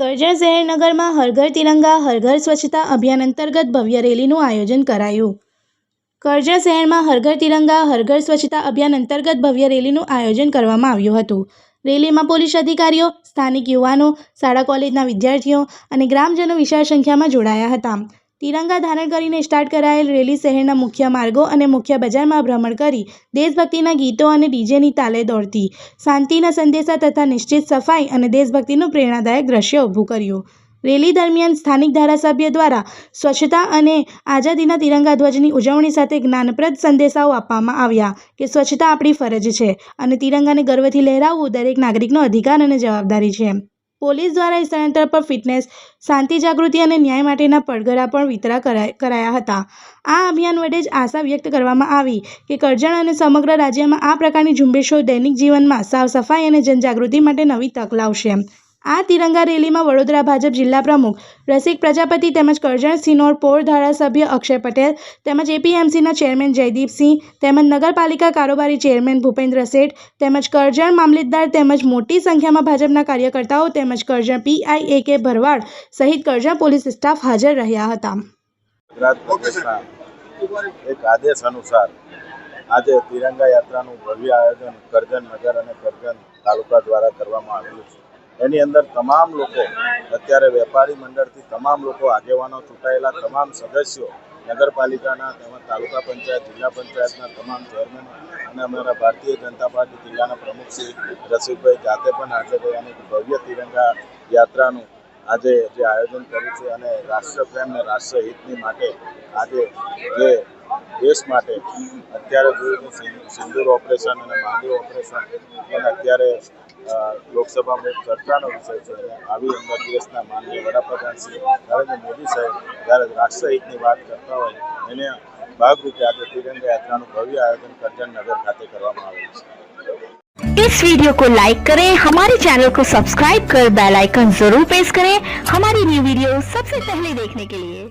કરજણ શહેરનગરમાં હરઘર તિરંગા, હરઘર સ્વચ્છતા અભિયાન અંતર્ગત ભવ્ય રેલીનું આયોજન કરાયું. કરજણ શહેરમાં હરઘર તિરંગા, હરઘર સ્વચ્છતા અભિયાન અંતર્ગત ભવ્ય રેલીનું આયોજન કરવામાં આવ્યું હતું. રેલીમાં પોલીસ અધિકારીઓ, સ્થાનિક યુવાનો, શાળા કોલેજના વિદ્યાર્થીઓ અને ગ્રામજનો વિશાળ સંખ્યામાં જોડાયા હતા. તિરંગા ધારણ કરીને સ્ટાર્ટ કરાયેલ રેલી શહેરના મુખ્ય માર્ગો અને મુખ્ય બજારમાં ભ્રમણ કરી દેશભક્તિના ગીતો અને ડીજેની તાલે દોડતી. શાંતિના સંદેશા તથા નિશ્ચિત સફાઈ અને દેશભક્તિનું પ્રેરણાદાયક દ્રશ્ય ઊભું કર્યું. રેલી દરમિયાન સ્થાનિક ધારાસભ્ય દ્વારા સ્વચ્છતા અને આઝાદીના તિરંગા ધ્વજની ઉજવણી સાથે જ્ઞાનપ્રદ સંદેશાઓ આપવામાં આવ્યા કે સ્વચ્છતા આપણી ફરજ છે અને તિરંગાને ગર્વથી લહેરાવવું દરેક નાગરિકનો અધિકાર અને જવાબદારી છે. પોલીસ દ્વારા સ્થળાંતર પર ફિટનેસ, શાંતિ જાગૃતિ અને ન્યાય માટેના પડઘરા પણ વિતરા કરાય હતા. આ અભિયાન વડે જ આશા વ્યક્ત કરવામાં આવી કે કરજણ અને સમગ્ર રાજ્યમાં આ પ્રકારની ઝુંબેશો દૈનિક જીવનમાં સાફ સફાઈ અને જનજાગૃતિ માટે નવી તક લાવશે. આ તિરંગા રેલીમાં વડોદરા ભાજપ જિલ્લા પ્રમુખ, રસિક પ્રજાપતિ તેમજ કરજણ સિનોર પોર ધારાસભ્ય અક્ષય પટેલ તેમજ એપીએમસીના ચેરમેન જયદીપસિંહ તેમજ નગરપાલિકા કારોબારી ચેરમેન ભૂપેન્દ્ર શેઠ તેમજ કરજણ મામલતદાર તેમજ મોટી સંખ્યામાં ભાજપના કાર્યકર્તાઓ તેમજ કરજણ પીઆઈ એ કે ભરવાડ સહિત કરજણ પોલીસ સ્ટાફ હાજર રહ્યા હતા. એક આદેશ અનુસાર આજે તિરંગા યાત્રાનું ભવ્ય આયોજન કરજણ નગર અને કરજણ તાલુકા દ્વારા કરવામાં આવેલું છે. એની અંદર તમામ લોકો, અત્યારે વેપારી મંડળથી તમામ લોકો, આગેવાનો ચૂંટાયેલા તમામ સદસ્યો, નગરપાલિકાના, તેમજ તાલુકા પંચાયત, જિલ્લા પંચાયતના તમામ ચેરમેન અને અમારા ભારતીય જનતા પાર્ટી જિલ્લાના પ્રમુખ શ્રી રસિકભાઈ જાતે પણ રહ્યા અને ભવ્ય તિરંગા યાત્રાનું આજે જે આયોજન કર્યું છે અને રાષ્ટ્રપ્રેમ અને રાષ્ટ્રહિતની માટે આજે જે દેશ માટે અત્યારે જોયું સિંદૂર ઓપરેશન અને મહાદેવ ઓપરેશન પણ અત્યારે લોકસભામાં એક ચર્ચાનો વિષય છે અને આવી અંદર દેશના માનનીય વડાપ્રધાન શ્રી નરેન્દ્ર મોદી સાહેબ જ્યારે રાષ્ટ્રહિતની વાત કરતા હોય એને ભાગરૂપે આજે તિરંગા યાત્રાનું ભવ્ય આયોજન કરજણ નગર ખાતે કરવામાં આવેલું છે इस वीडियो को लाइक करें हमारे चैनल को सब्सक्राइब कर बेल आइकन जरूर प्रेस करें हमारी न्यू वीडियो सबसे पहले देखने के लिए